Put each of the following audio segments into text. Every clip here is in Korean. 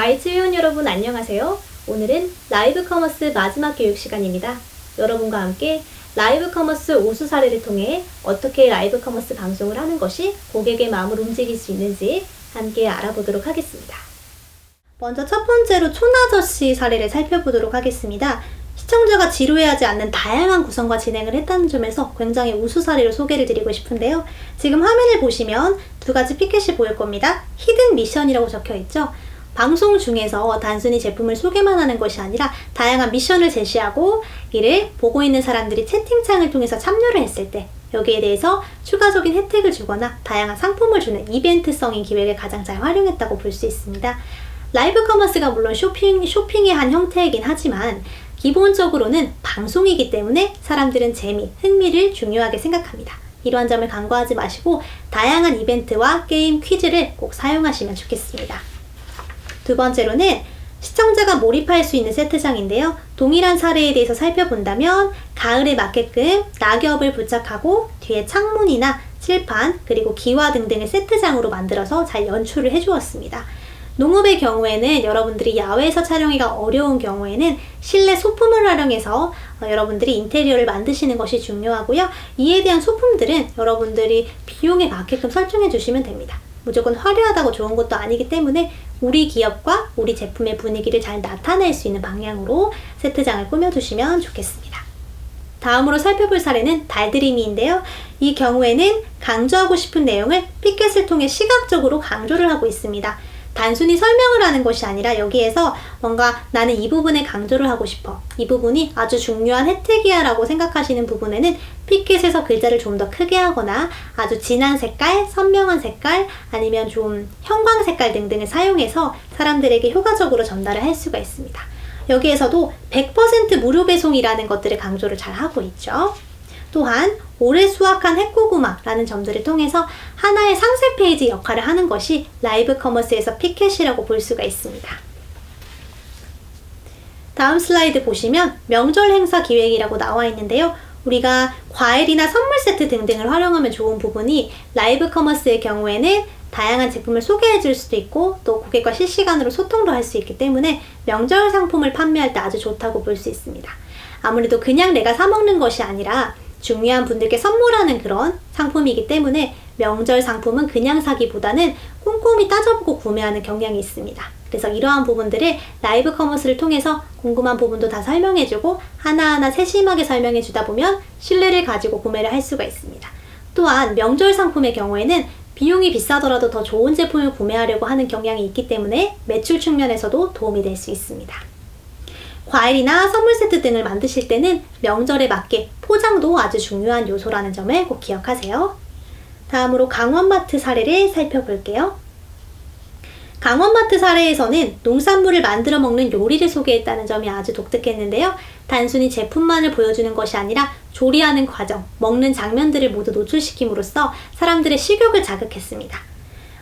가이츠 회원 여러분 안녕하세요. 오늘은 라이브 커머스 마지막 교육 시간입니다. 여러분과 함께 라이브 커머스 우수 사례를 통해 어떻게 라이브 커머스 방송을 하는 것이 고객의 마음을 움직일 수 있는지 함께 알아보도록 하겠습니다. 먼저 첫 번째로 촌아저씨 사례를 살펴보도록 하겠습니다. 시청자가 지루해하지 않는 다양한 구성과 진행을 했다는 점에서 굉장히 우수 사례로 소개를 드리고 싶은데요. 지금 화면을 보시면 두 가지 피켓이 보일 겁니다. 히든 미션이라고 적혀 있죠. 방송 중에서 단순히 제품을 소개만 하는 것이 아니라 다양한 미션을 제시하고 이를 보고 있는 사람들이 채팅창을 통해서 참여를 했을 때 여기에 대해서 추가적인 혜택을 주거나 다양한 상품을 주는 이벤트성인 기획을 가장 잘 활용했다고 볼 수 있습니다. 라이브 커머스가 물론 쇼핑, 쇼핑의 한 형태이긴 하지만 기본적으로는 방송이기 때문에 사람들은 재미, 흥미를 중요하게 생각합니다. 이러한 점을 간과하지 마시고 다양한 이벤트와 게임 퀴즈를 꼭 사용하시면 좋겠습니다. 두 번째로는 시청자가 몰입할 수 있는 세트장인데요. 동일한 사례에 대해서 살펴본다면 가을에 맞게끔 낙엽을 부착하고 뒤에 창문이나 칠판 그리고 기와 등등을 세트장으로 만들어서 잘 연출을 해주었습니다. 농업의 경우에는 여러분들이 야외에서 촬영하기가 어려운 경우에는 실내 소품을 활용해서 어, 여러분들이 인테리어를 만드시는 것이 중요하고요. 이에 대한 소품들은 여러분들이 비용에 맞게끔 설정해 주시면 됩니다. 무조건 화려하다고 좋은 것도 아니기 때문에 우리 기업과 우리 제품의 분위기를 잘 나타낼 수 있는 방향으로 세트장을 꾸며주시면 좋겠습니다. 다음으로 살펴볼 사례는 달드리미인데요. 이 경우에는 강조하고 싶은 내용을 피켓을 통해 시각적으로 강조를 하고 있습니다. 단순히 설명을 하는 것이 아니라 여기에서 뭔가 나는 이 부분에 강조를 하고 싶어. 이 부분이 아주 중요한 혜택이야 라고 생각하시는 부분에는 피켓에서 글자를 좀 더 크게 하거나 아주 진한 색깔, 선명한 색깔, 아니면 좀 형광 색깔 등등을 사용해서 사람들에게 효과적으로 전달을 할 수가 있습니다. 여기에서도 100% 무료 배송이라는 것들을 강조를 잘 하고 있죠. 또한 올해 수확한 핵고구마라는 점들을 통해서 하나의 상세 페이지 역할을 하는 것이 라이브 커머스에서 피켓이라고 볼 수가 있습니다. 다음 슬라이드 보시면 명절 행사 기획이라고 나와 있는데요. 우리가 과일이나 선물 세트 등등을 활용하면 좋은 부분이 라이브 커머스의 경우에는 다양한 제품을 소개해 줄 수도 있고 또 고객과 실시간으로 소통도 할 수 있기 때문에 명절 상품을 판매할 때 아주 좋다고 볼 수 있습니다. 아무래도 그냥 내가 사먹는 것이 아니라 중요한 분들께 선물하는 그런 상품이기 때문에 명절 상품은 그냥 사기보다는 꼼꼼히 따져보고 구매하는 경향이 있습니다. 그래서 이러한 부분들을 라이브 커머스를 통해서 궁금한 부분도 다 설명해주고 하나하나 세심하게 설명해주다 보면 신뢰를 가지고 구매를 할 수가 있습니다. 또한 명절 상품의 경우에는 비용이 비싸더라도 더 좋은 제품을 구매하려고 하는 경향이 있기 때문에 매출 측면에서도 도움이 될 수 있습니다. 과일이나 선물 세트 등을 만드실 때는 명절에 맞게 포장도 아주 중요한 요소라는 점을 꼭 기억하세요. 다음으로 강원마트 사례를 살펴볼게요. 강원마트 사례에서는 농산물을 만들어 먹는 요리를 소개했다는 점이 아주 독특했는데요. 단순히 제품만을 보여주는 것이 아니라 조리하는 과정, 먹는 장면들을 모두 노출시킴으로써 사람들의 식욕을 자극했습니다.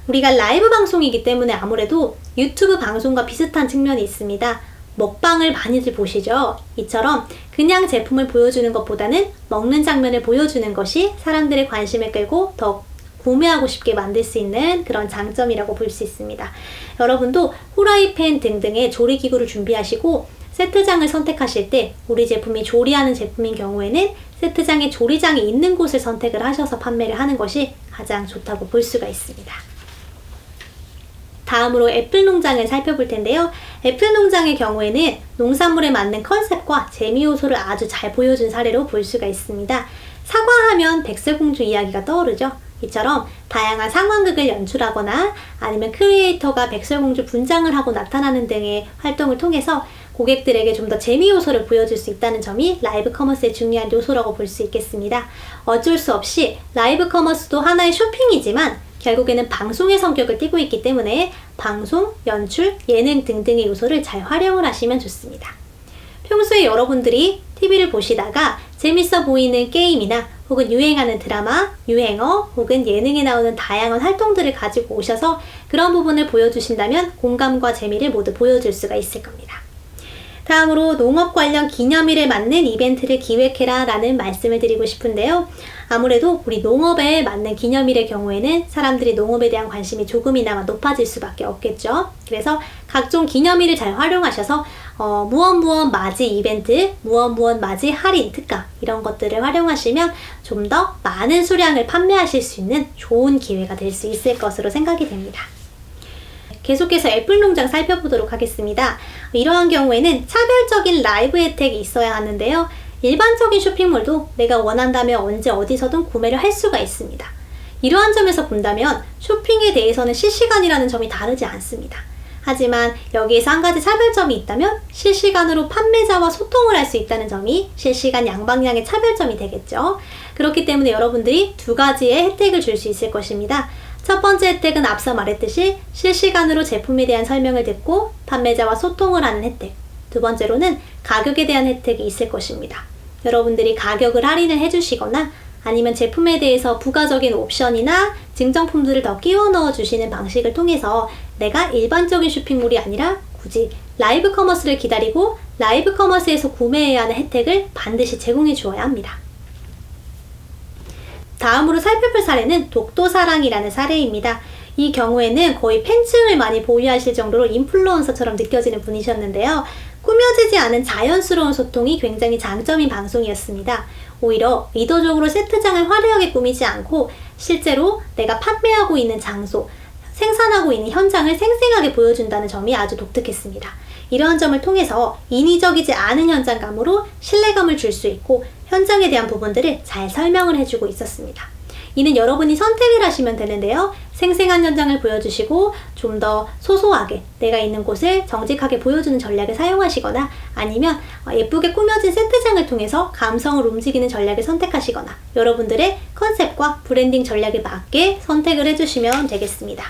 우리가 라이브 방송이기 때문에 아무래도 유튜브 방송과 비슷한 측면이 있습니다. 먹방을 많이들 보시죠? 이처럼 그냥 제품을 보여주는 것보다는 먹는 장면을 보여주는 것이 사람들의 관심을 끌고 더 구매하고 싶게 만들 수 있는 그런 장점이라고 볼 수 있습니다. 여러분도 후라이팬 등등의 조리기구를 준비하시고 세트장을 선택하실 때 우리 제품이 조리하는 제품인 경우에는 세트장에 조리장이 있는 곳을 선택을 하셔서 판매를 하는 것이 가장 좋다고 볼 수가 있습니다. 다음으로 애플 농장을 살펴볼 텐데요. 애플 농장의 경우에는 농산물에 맞는 컨셉과 재미 요소를 아주 잘 보여준 사례로 볼 수가 있습니다. 사과하면 백설공주 이야기가 떠오르죠. 이처럼 다양한 상황극을 연출하거나 아니면 크리에이터가 백설공주 분장을 하고 나타나는 등의 활동을 통해서 고객들에게 좀 더 재미 요소를 보여줄 수 있다는 점이 라이브 커머스의 중요한 요소라고 볼 수 있겠습니다. 어쩔 수 없이 라이브 커머스도 하나의 쇼핑이지만 결국에는 방송의 성격을 띠고 있기 때문에 방송, 연출, 예능 등등의 요소를 잘 활용을 하시면 좋습니다. 평소에 여러분들이 TV를 보시다가 재밌어 보이는 게임이나 혹은 유행하는 드라마, 유행어, 혹은 예능에 나오는 다양한 활동들을 가지고 오셔서 그런 부분을 보여주신다면 공감과 재미를 모두 보여줄 수가 있을 겁니다. 다음으로 농업 관련 기념일에 맞는 이벤트를 기획해라 라는 말씀을 드리고 싶은데요. 아무래도 우리 농업에 맞는 기념일의 경우에는 사람들이 농업에 대한 관심이 조금이나마 높아질 수밖에 없겠죠. 그래서 각종 기념일을 잘 활용하셔서 어, 무엇 맞이 이벤트, 무엇 맞이 할인 특가 이런 것들을 활용하시면 좀 더 많은 수량을 판매하실 수 있는 좋은 기회가 될 수 있을 것으로 생각이 됩니다. 계속해서 애플 농장 살펴보도록 하겠습니다. 이러한 경우에는 차별적인 라이브 혜택이 있어야 하는데요. 일반적인 쇼핑몰도 내가 원한다면 언제 어디서든 구매를 할 수가 있습니다. 이러한 점에서 본다면 쇼핑에 대해서는 실시간이라는 점이 다르지 않습니다. 하지만 여기에서 한 가지 차별점이 있다면 실시간으로 판매자와 소통을 할 수 있다는 점이 실시간 양방향의 차별점이 되겠죠. 그렇기 때문에 여러분들이 두 가지의 혜택을 줄 수 있을 것입니다. 첫 번째 혜택은 앞서 말했듯이 실시간으로 제품에 대한 설명을 듣고 판매자와 소통을 하는 혜택. 두 번째로는 가격에 대한 혜택이 있을 것입니다. 여러분들이 가격을 할인을 해주시거나 아니면 제품에 대해서 부가적인 옵션이나 증정품들을 더 끼워 넣어 주시는 방식을 통해서 내가 일반적인 쇼핑몰이 아니라 굳이 라이브 커머스를 기다리고 라이브 커머스에서 구매해야 하는 혜택을 반드시 제공해 주어야 합니다. 다음으로 살펴볼 사례는 독도사랑이라는 사례입니다. 이 경우에는 거의 팬층을 많이 보유하실 정도로 인플루언서처럼 느껴지는 분이셨는데요. 꾸며지지 않은 자연스러운 소통이 굉장히 장점인 방송이었습니다. 오히려 의도적으로 세트장을 화려하게 꾸미지 않고 실제로 내가 판매하고 있는 장소, 생산하고 있는 현장을 생생하게 보여준다는 점이 아주 독특했습니다. 이러한 점을 통해서 인위적이지 않은 현장감으로 신뢰감을 줄 수 있고 현장에 대한 부분들을 잘 설명을 해주고 있었습니다. 이는 여러분이 선택을 하시면 되는데요. 생생한 현장을 보여주시고 좀 더 소소하게 내가 있는 곳을 정직하게 보여주는 전략을 사용하시거나 아니면 예쁘게 꾸며진 세트장을 통해서 감성을 움직이는 전략을 선택하시거나 여러분들의 컨셉과 브랜딩 전략에 맞게 선택을 해주시면 되겠습니다.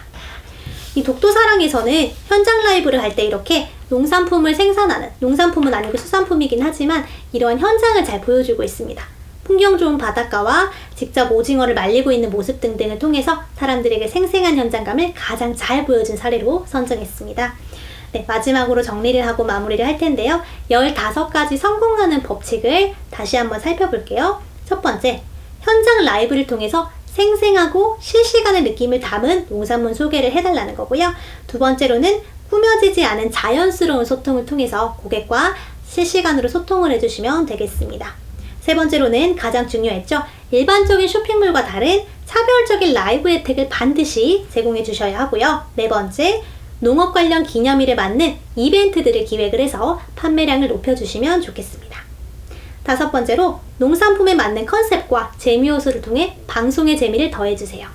이 독도사랑에서는 현장 라이브를 할 때 이렇게 농산품을 생산하는 농산품은 아니고 수산품이긴 하지만 이러한 현장을 잘 보여주고 있습니다. 풍경 좋은 바닷가와 직접 오징어를 말리고 있는 모습 등등을 통해서 사람들에게 생생한 현장감을 가장 잘 보여준 사례로 선정했습니다. 네, 마지막으로 정리를 하고 마무리를 할 텐데요. 15가지 성공하는 법칙을 다시 한번 살펴볼게요. 첫 번째, 현장 라이브를 통해서 생생하고 실시간의 느낌을 담은 농산물 소개를 해달라는 거고요. 두 번째로는 꾸며지지 않은 자연스러운 소통을 통해서 고객과 실시간으로 소통을 해주시면 되겠습니다. 세 번째로는 가장 중요했죠. 일반적인 쇼핑몰과 다른 차별적인 라이브 혜택을 반드시 제공해 주셔야 하고요. 네 번째, 농업 관련 기념일에 맞는 이벤트들을 기획을 해서 판매량을 높여주시면 좋겠습니다. 다섯 번째로 농산품에 맞는 컨셉과 재미 요소를 통해 방송의 재미를 더해주세요.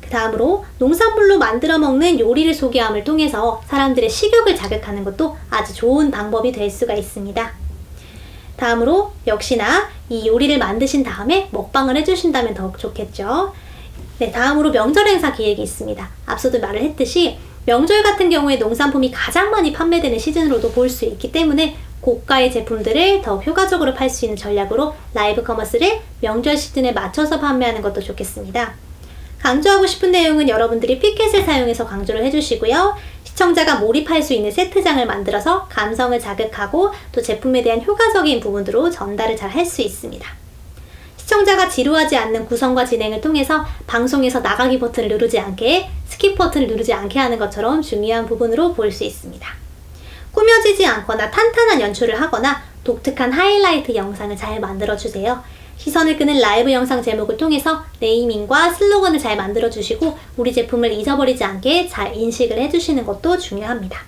그 다음으로 농산물로 만들어 먹는 요리를 소개함을 통해서 사람들의 식욕을 자극하는 것도 아주 좋은 방법이 될 수가 있습니다. 다음으로 역시나 이 요리를 만드신 다음에 먹방을 해주신다면 더욱 좋겠죠. 네, 다음으로 명절 행사 기획이 있습니다. 앞서도 말을 했듯이 명절 같은 경우에 농산품이 가장 많이 판매되는 시즌으로도 볼 수 있기 때문에 고가의 제품들을 더 효과적으로 팔 수 있는 전략으로 라이브 커머스를 명절 시즌에 맞춰서 판매하는 것도 좋겠습니다. 강조하고 싶은 내용은 여러분들이 피켓을 사용해서 강조를 해주시고요. 시청자가 몰입할 수 있는 세트장을 만들어서 감성을 자극하고 또 제품에 대한 효과적인 부분으로 전달을 잘 할 수 있습니다. 시청자가 지루하지 않는 구성과 진행을 통해서 방송에서 나가기 버튼을 누르지 않게 스킵 버튼을 누르지 않게 하는 것처럼 중요한 부분으로 볼 수 있습니다. 꾸며지지 않거나 탄탄한 연출을 하거나 독특한 하이라이트 영상을 잘 만들어 주세요. 시선을 끄는 라이브 영상 제목을 통해서 네이밍과 슬로건을 잘 만들어 주시고 우리 제품을 잊어버리지 않게 잘 인식을 해주시는 것도 중요합니다.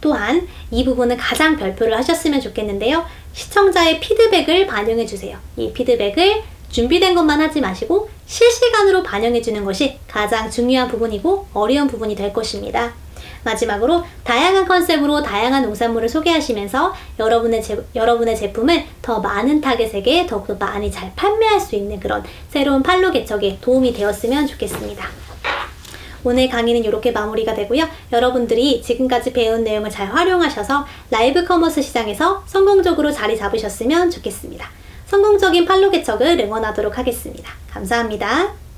또한 이 부분은 가장 별표를 하셨으면 좋겠는데요. 시청자의 피드백을 반영해 주세요. 이 피드백을 준비된 것만 하지 마시고 실시간으로 반영해 주는 것이 가장 중요한 부분이고 어려운 부분이 될 것입니다. 마지막으로 다양한 컨셉으로 다양한 농산물을 소개하시면서 여러분의, 제, 여러분의 제품을 더 많은 타겟에게 더욱더 많이 잘 판매할 수 있는 그런 새로운 판로 개척에 도움이 되었으면 좋겠습니다. 오늘 강의는 이렇게 마무리가 되고요. 여러분들이 지금까지 배운 내용을 잘 활용하셔서 라이브 커머스 시장에서 성공적으로 자리 잡으셨으면 좋겠습니다. 성공적인 판로 개척을 응원하도록 하겠습니다. 감사합니다.